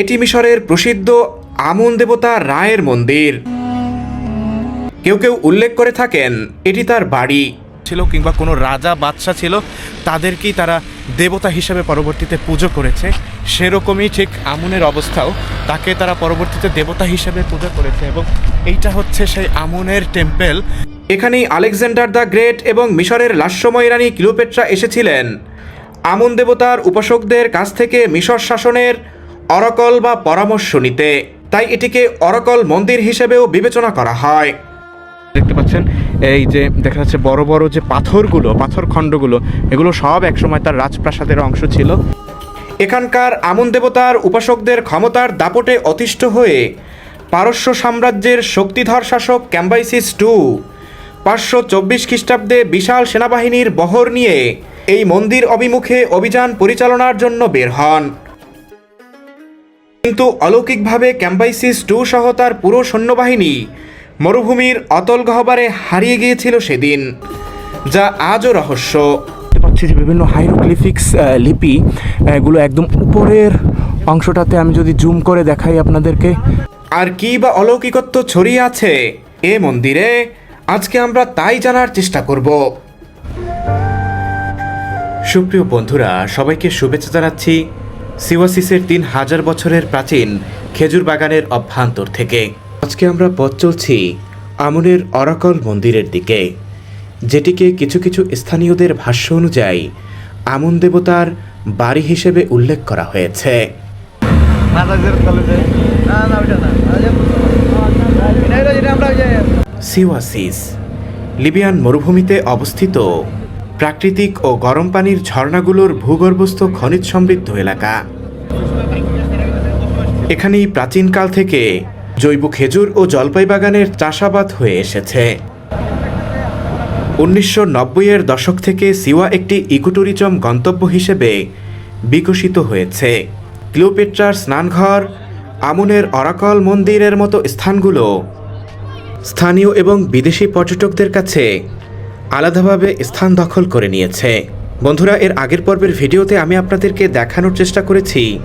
এটি মিশরের প্রসিদ্ধ আমন দেবতা রায়ের মন্দির। কেউ কেউ উল্লেখ করে থাকেন এটি তার বাড়ি। ছিল কিংবা কোনো রাজা বাদশা ছিল তাদেরকেই তারা দেবতা হিসেবে পরবর্তীতে পুজো করেছে। সেরকমই ঠিক আমুনের অবস্থাও তাকে তারা পরবর্তীতে দেবতা হিসেবে পুজো করেছে এবং এইটা হচ্ছে সেই আমুনের টেম্পেল। এখানেই আলেকজান্ডার দ্য গ্রেট এবং মিশরের লাস্যময় রানী ক্লিওপেট্রা এসেছিলেন। আমন দেবতার উপাসকদের কাছ থেকে মিশর শাসনের অরকল বা পরামর্শ নিতে। তাই এটিকে অরকল মন্দির হিসেবেও বিবেচনা করা হয়। দেখতে পাচ্ছেন এই যে দেখা যাচ্ছে বড় বড় যে পাথরগুলো পাথর খণ্ডগুলো এগুলো সব একসময় তার রাজপ্রাসাদের অংশ ছিল। এখানকার আমন দেবতার উপাসকদের ক্ষমতার দাপটে অতিষ্ঠ হয়ে পারস্য সাম্রাজ্যের শক্তিধর শাসক ক্যাম্বাইসিস টু পাঁচশো চব্বিশ খ্রিস্টাব্দে বিশাল সেনাবাহিনীর বহর নিয়ে এই মন্দির অভিমুখে অভিযান পরিচালনার জন্য বের হন। কিন্তু অলৌকিকভাবে ক্যাম্বাইসিস টু সহ তার পুরো সৈন্যবাহিনী মরুভূমির অতল গহ্বরে হারিয়ে গিয়েছিল সেদিন যা আজও রহস্য। পাচ্ছি যে বিভিন্ন হাইরোগ্লিফিক্স লিপি এগুলো একদম উপরের অংশটাতে আমি যদি জুম করে দেখাই আপনাদেরকে। আর কি বা অলৌকিকত্ব ছড়িয়ে আছে এ মন্দিরে আজকে আমরা তাই জানার চেষ্টা করব। সুপ্রিয় বন্ধুরা সবাইকে শুভেচ্ছা জানাচ্ছি। সিওয়াসিসের তিন হাজার বছরের প্রাচীন খেজুর বাগানের অভ্যন্তর থেকে। আজকে আমরা পথ চলছি আমনের অরাকল মন্দিরের দিকে, যেটিকে কিছু কিছু স্থানীয়দের ভাষ্য অনুযায়ী আমন দেবতার বাড়ি হিসেবে উল্লেখ করা হয়েছে। সিওয়াসিস, লিবিয়ান মরুভূমিতে অবস্থিত প্রাকৃতিক ও গরম পানির ঝর্ণাগুলোর ভূগর্ভস্থ খনিজ সমৃদ্ধ এলাকা। এখানেই প্রাচীনকাল থেকে জৈব খেজুর ও জলপাই বাগানের চাষাবাদ হয়ে এসেছে। উনিশশো নব্বইয়ের দশক থেকে সিওয়া একটি ইকোট্যুরিজম গন্তব্য হিসেবে বিকশিত হয়েছে। ক্লিওপেট্রার স্নানঘর, আমুনের অরাকল মন্দিরের মতো স্থানগুলো স্থানীয় এবং বিদেশি পর্যটকদের কাছে আলাদাভাবে স্থান দখল করে নিয়েছে। বন্ধুরা, এর আগের পর্বের ভিডিওতে আমি আপনাদেরকে দেখানোর চেষ্টা করেছি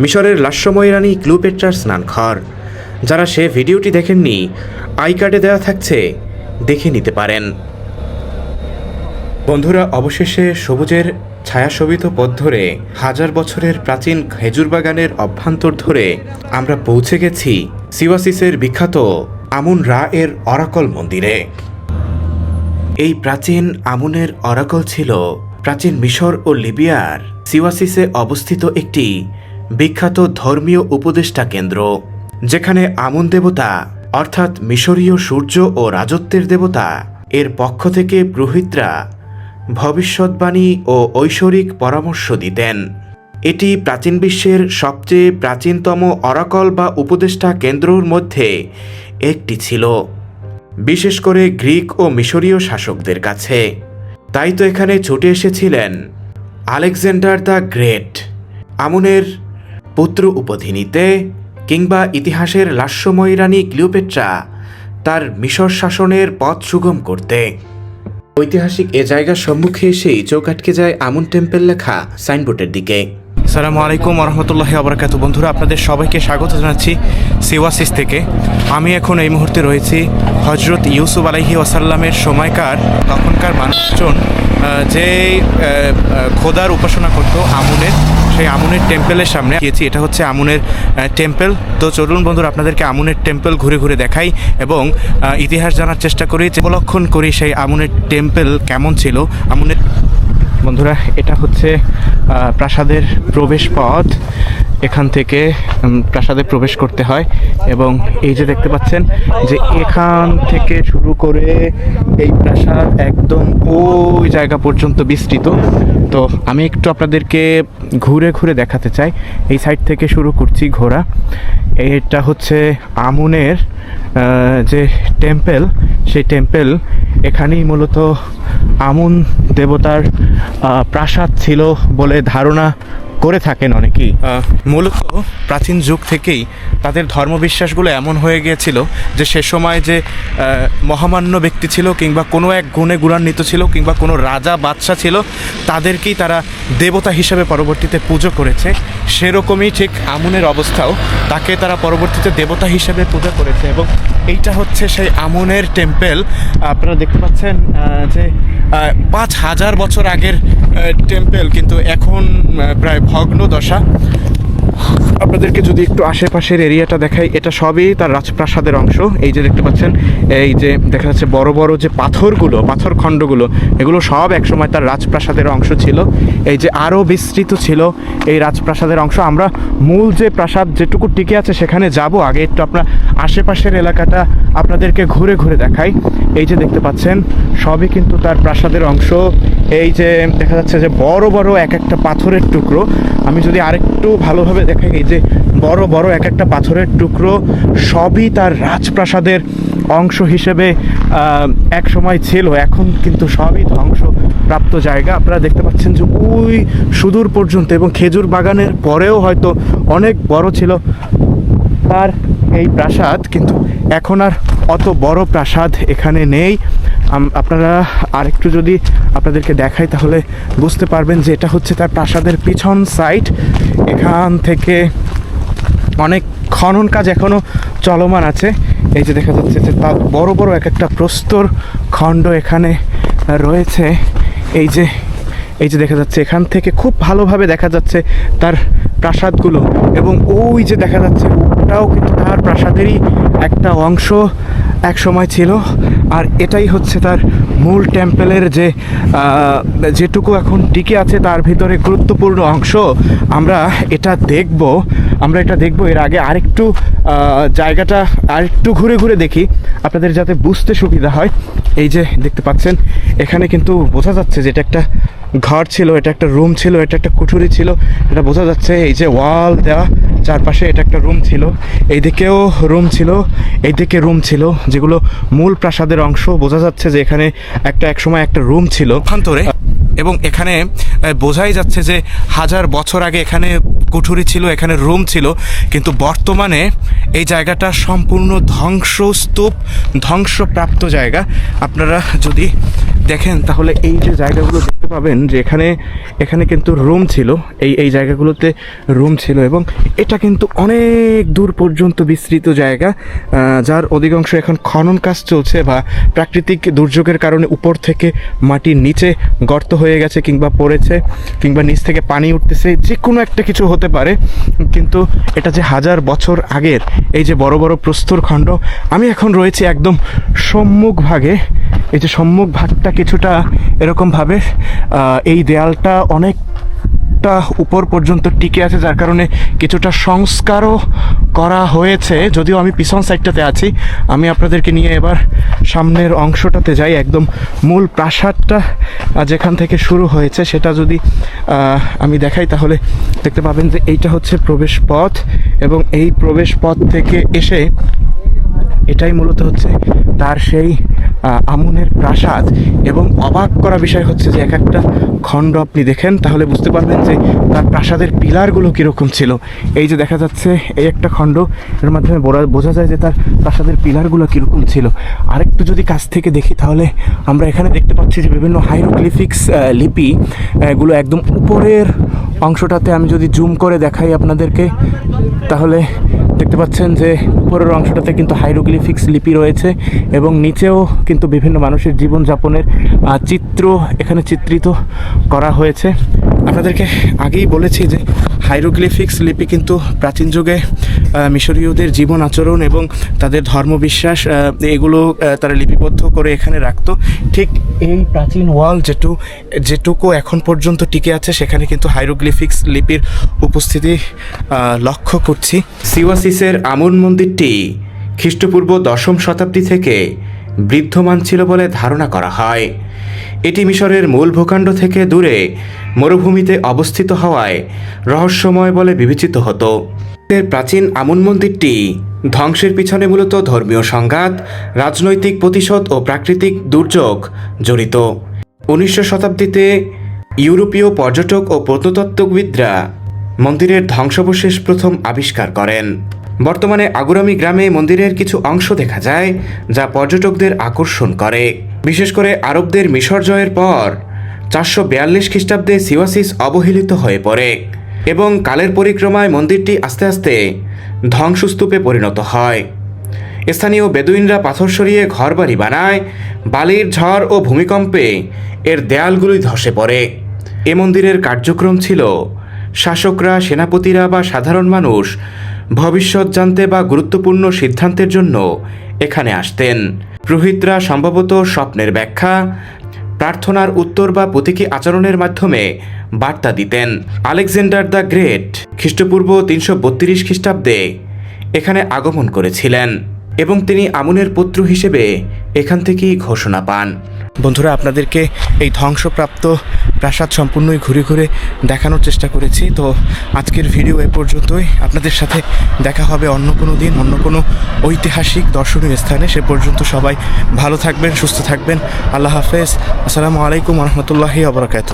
মিশরের লাস্যময় রানী ক্লুপেট্রার স্নানঘর। যারা সে ভিডিওটি দেখেননি, আই কার্ডে দেওয়া থাকছে, দেখে নিতে পারেন। বন্ধুরা, অবশেষে সবুজের ছায়াশোভিত পথ ধরে হাজার বছরের প্রাচীন খেজুর বাগানের অভ্যন্তর ধরে আমরা পৌঁছে গেছি সিওয়াসিসের বিখ্যাত আমুন রা এর অরাকল মন্দিরে। এই প্রাচীন আমুনের অরাকল ছিল প্রাচীন মিশর ও লিবিয়ার সিওয়াসিসে অবস্থিত একটি বিখ্যাত ধর্মীয় উপদেষ্টা কেন্দ্র, যেখানে আমুন দেবতা, অর্থাৎ মিশরীয় সূর্য ও রাজত্বের দেবতা, এর পক্ষ থেকে পুরোহিতরা ভবিষ্যৎবাণী ও ঐশ্বরিক পরামর্শ দিতেন। এটি প্রাচীন বিশ্বের সবচেয়ে প্রাচীনতম অরাকল বা উপদেষ্টা কেন্দ্রর মধ্যে একটি ছিল। বিশেষ করে গ্রিক ও মিশরীয় শাসকদের কাছে। তাই তো এখানে ছুটে এসেছিলেন আলেকজান্ডার দ্য গ্রেট, আমুনের পুত্র উপাধি নিতে কিংবা ইতিহাসের লাস্যময়ী রানী ক্লিওপেট্রা তার মিশর শাসনের পথ সুগম করতে। ঐতিহাসিক এ জায়গার সম্মুখে এসেই চোখ আটকে যায় আমুন টেম্পল লেখা সাইনবোর্ডের দিকে। সালামু আলাইকুম রহমতুল্লাহ আবরাকাত বন্ধুরা, আপনাদের সবাইকে স্বাগত জানাচ্ছি সিওয়াসিস থেকে। আমি এখন এই মুহূর্তে রয়েছি হজরত ইউসুফ আলাইহি ওয়াসাল্লামের সময়কার তখনকার মানুষজন যে খোদার উপাসনা করতো আমুনের, সেই আমুনের টেম্পেলের সামনে। গিয়েছি, এটা হচ্ছে আমুনের টেম্পেল। তো চলুন বন্ধুরা, আপনাদেরকে আমুনের টেম্পল ঘুরে ঘুরে দেখাই এবং ইতিহাস জানার চেষ্টা করি যে অবলক্ষণ করি সেই আমুনের টেম্পল কেমন ছিল, আমুনের বন্ধুরা এটা হচ্ছে প্রাসাদের প্রবেশ পথ এখান থেকে প্রাসাদে প্রবেশ করতে হয় এবং এই যে দেখতে পাচ্ছেন যে এখান থেকে শুরু করে এই প্রাসাদ একদম ওই জায়গা পর্যন্ত বিস্তৃত। তো আমি একটু আপনাদেরকে ঘুরে ঘুরে দেখাতে চাই। এই সাইড থেকে শুরু করছি ঘোরা। এটা হচ্ছে আমুনের যে টেম্পেল, সেই টেম্পেল এখানেই মূলত আমুন দেবতার প্রাসাদ ছিল বলে ধারণা করে থাকেন অনেকেই। মূলত প্রাচীন যুগ থেকেই তাদের ধর্মবিশ্বাসগুলো এমন হয়ে গিয়েছিল যে সে সময় যে মহামান্য ব্যক্তি ছিল কিংবা কোনো এক গুণে গুণান্বিত ছিল কিংবা কোনো রাজা, বাদশাহ ছিল, তাদেরকেই তারা দেবতা হিসেবে পরবর্তীতে পুজো করেছে। সেরকমই ঠিক আমুনের অবস্থাও তাকে তারা পরবর্তীতে দেবতা হিসেবে পূজা করেছে এবং এইটা হচ্ছে সেই আমুনের টেম্পেল। আপনারা দেখতে পাচ্ছেন যে পাঁচ হাজার বছর আগের টেম্পেল, কিন্তু এখন প্রায় ভগ্ন দশা আপনাদেরকে যদি একটু আশেপাশের এরিয়াটা দেখাই, এটা সবই তার রাজপ্রাসাদের অংশ। এই যে দেখতে পাচ্ছেন, এই যে দেখা যাচ্ছে বড় বড় যে পাথরগুলো, পাথর খণ্ডগুলো, এগুলো সব একসময় তার রাজপ্রাসাদের অংশ ছিল। এই যে আরও বিস্তৃত ছিল এই রাজপ্রাসাদের অংশ। আমরা মূল যে প্রাসাদ যেটুকু টিকে আছে সেখানে যাব। আগে একটু আপনার আশেপাশের এলাকাটা আপনাদেরকে ঘুরে ঘুরে দেখাই। এই যে দেখতে পাচ্ছেন, সবই কিন্তু তার প্রাসাদের অংশ। এই যে দেখা যাচ্ছে যে বড় বড় এক একটা পাথরের টুকরো। আমি যদি আরেকটু ভালোভাবে দেখাই এই যে বড় বড় এক একটা পাথরের টুকরো, সবই তার রাজপ্রাসাদের অংশ হিসেবে এক সময় ছিল। এখন কিন্তু সবই ধ্বংসপ্রাপ্ত জায়গা। আপনারা দেখতে পাচ্ছেন যে ওই সুদূর পর্যন্ত এবং খেজুর বাগানের পরেও হয়তো অনেক বড় ছিল তার এই প্রাসাদ, কিন্তু এখন আর অত বড় প্রাসাদ এখানে নেই। আপনারা আরেকটু যদি আপনাদেরকে দেখাই, তাহলে বুঝতে পারবেন যে এটা হচ্ছে তার প্রাসাদের পিছন সাইড এখান থেকে অনেক খনন কাজ এখনও চলমান আছে। এই যে দেখা যাচ্ছে যে তার বড় বড় এক একটা প্রস্তর খণ্ড এখানে রয়েছে। এই যে এই যে দেখা যাচ্ছে এখান থেকে খুব ভালোভাবে দেখা যাচ্ছে তার প্রাসাদগুলো। এবং ওই যে দেখা যাচ্ছে, ওটাও কিন্তু তার প্রাসাদেরই একটা অংশ এক সময় ছিল। আর এটাই হচ্ছে তার মূল টেম্পেলের যে যেটুকু এখন টিকে আছে তার ভিতরে গুরুত্বপূর্ণ অংশ। আমরা এটা দেখব, আমরা এটা দেখব এর আগে আরেকটু জায়গাটা আরেকটু ঘুরে ঘুরে দেখি। আপনাদের যাতে বুঝতে সুবিধা হয়, এই যে দেখতে পাচ্ছেন, এখানে কিন্তু বোঝা যাচ্ছে যে এটা একটা ঘর ছিল, এটা একটা রুম ছিল, এটা একটা কুঠুরি ছিল, এটা বোঝা যাচ্ছে এই যে ওয়াল দেওয়া চারপাশে এটা একটা রুম ছিল। এইদিকেও রুম ছিল, এইদিকে রুম ছিল, যেগুলো মূল প্রাসাদের অংশ। বোঝা যাচ্ছে যে এখানে একটা একসময় একটা রুম ছিল। অভ্যন্তরে? এবং এখানে বোঝাই যাচ্ছে যে হাজার বছর আগে এখানে কুঠুরি ছিল, এখানে রুম ছিল, কিন্তু বর্তমানে এই জায়গাটা সম্পূর্ণ ধ্বংসস্তূপ, ধ্বংসপ্রাপ্ত জায়গা। আপনারা যদি দেখেন, তাহলে এই যে জায়গাগুলো দেখতে পাবেন যে এখানে এখানে কিন্তু রুম ছিল, এই এই জায়গাগুলোতে রুম ছিল এবং এটা কিন্তু অনেক দূর পর্যন্ত বিস্তৃত জায়গা যার অধিকাংশ এখন খনন কাজ চলছে বা প্রাকৃতিক দুর্যোগের কারণে উপর থেকে মাটির নিচে গর্ত হয়ে গেছে কিংবা পড়েছে কিংবা নিচ থেকে পানি উঠতেছে যে কোনো একটা কিছু হতে পারে। কিন্তু এটা যে হাজার বছর আগের, এই যে বড় বড় প্রস্তর খণ্ড, আমি এখন রয়েছি একদম সম্মুখ ভাগে। এই যে সম্মুখ ভাগটা কিছুটা এরকমভাবে এই দেয়ালটা অনেক টা উপর পর্যন্ত টিকে আছে, যার কারণে কিছুটা সংস্কারও করা হয়েছে। যদিও আমি পিছন সাইডটাতে আছি, আমি আপনাদেরকে নিয়ে এবার সামনের অংশটাতে যাই। একদম মূল প্রাসাদটা যেখান থেকে শুরু হয়েছে, সেটা যদি আমি দেখাই, তাহলে দেখতে পাবেন যে এইটা হচ্ছে প্রবেশ পথ এবং এই প্রবেশ পথ থেকে এসে এটাই মূলত হচ্ছে তার সেই আমুনের প্রাসাদ এবং অবাক করা বিষয় হচ্ছে যে এক একটা খণ্ড আপনি দেখেন তাহলে বুঝতে পারবেন যে তার প্রাসাদের পিলারগুলো কীরকম ছিল। এই যে দেখা যাচ্ছে এই একটা খণ্ড এর মাধ্যমে বোঝা যায় যে তার প্রাসাদের পিলারগুলো কীরকম ছিল। আরেকটু যদি কাছ থেকে দেখি তাহলে আমরা এখানে দেখতে পাচ্ছি যে বিভিন্ন হাইরোগ্লিফিক্স লিপি আহ, এগুলো একদম উপরের অংশটাতে আমি যদি জুম করে দেখাই আপনাদেরকে, তাহলে দেখতে পাচ্ছেন যে উপরের অংশটাতে কিন্তু হাইরোগ্লিফিক্স লিপি রয়েছে এবং নিচেও কিন্তু বিভিন্ন মানুষের জীবনযাপনের চিত্র এখানে চিত্রিত করা হয়েছে। আপনাদেরকে আগেই বলেছি যে হাইরোগ্লিফিক্স লিপি কিন্তু প্রাচীন যুগে মিশরীয়দের জীবন আচরণ এবং তাদের ধর্মবিশ্বাস এগুলো তারা লিপিবদ্ধ করে এখানে রাখতো। ঠিক এই প্রাচীন ওয়াল যেটু, যেটুকু এখন পর্যন্ত টিকে আছে, সেখানে কিন্তু হাইরোগ্লিফিক্স লিপির উপস্থিতি লক্ষ্য করছি। সিওয়াসিসের আমন মন্দিরটি খ্রিস্টপূর্ব দশম শতাব্দী থেকে বৃদ্ধমান ছিল বলে ধারণা করা হয়। এটি মিশরের মূল ভূখণ্ড থেকে দূরে মরুভূমিতে অবস্থিত হওয়ায় রহস্যময় বলে বিবেচিত হতো। এর প্রাচীন আমুন মন্দিরটি ধ্বংসের পিছনে মূলত ধর্মীয় সংঘাত, রাজনৈতিক প্রতিশোধ ও প্রাকৃতিক দুর্যোগ জড়িত। উনিশশো শতাব্দীতে ইউরোপীয় পর্যটক ও প্রত্নতত্ত্ববিদরা মন্দিরের ধ্বংসাবশেষ প্রথম আবিষ্কার করেন। বর্তমানে আগুরামি গ্রামে মন্দিরের কিছু অংশ দেখা যায়, যা পর্যটকদের আকর্ষণ করে। বিশেষ করে আরবদের মিশর জয়ের পর চারশো বিয়াল্লিশ খ্রিস্টাব্দে সিওয়াসিস অবহেলিত হয়ে পড়ে এবং কালের পরিক্রমায় মন্দিরটি আস্তে আস্তে ধ্বংসস্তূপে পরিণত হয়। স্থানীয় বেদুইনরা পাথর সরিয়ে ঘরবাড়ি বানায়, বালির ঝড় ও ভূমিকম্পে এর দেয়ালগুলি ধসে পড়ে। এ মন্দিরের কার্যক্রম ছিল শাসকরা, সেনাপতিরা বা সাধারণ মানুষ ভবিষ্যৎ জানতে বা গুরুত্বপূর্ণ সিদ্ধান্তের জন্য এখানে আসতেন। পুরোহিতরা সম্ভবত স্বপ্নের ব্যাখ্যা, প্রার্থনার উত্তর বা প্রতীকী আচরণের মাধ্যমে বার্তা দিতেন। আলেকজান্ডার দ্য গ্রেট খ্রিস্টপূর্ব তিনশো বত্রিশ খ্রিস্টাব্দে এখানে আগমন করেছিলেন এবং তিনি আমুনের পুত্র হিসেবে এখান থেকেই ঘোষণা পান। বন্ধুরা, আপনাদেরকে এই ধ্বংসপ্রাপ্ত প্রাসাদ সম্পূর্ণই ঘুরে ঘুরে দেখানোর চেষ্টা করেছি। তো আজকের ভিডিও এ পর্যন্তই। আপনাদের সাথে দেখা হবে অন্য কোনো দিন, অন্য কোনো ঐতিহাসিক দর্শনীয় স্থানে। সে পর্যন্ত সবাই ভালো থাকবেন, সুস্থ থাকবেন। আল্লাহ হাফেজ। আসসালামু আলাইকুম রহমতুল্লাহি আবরাকাত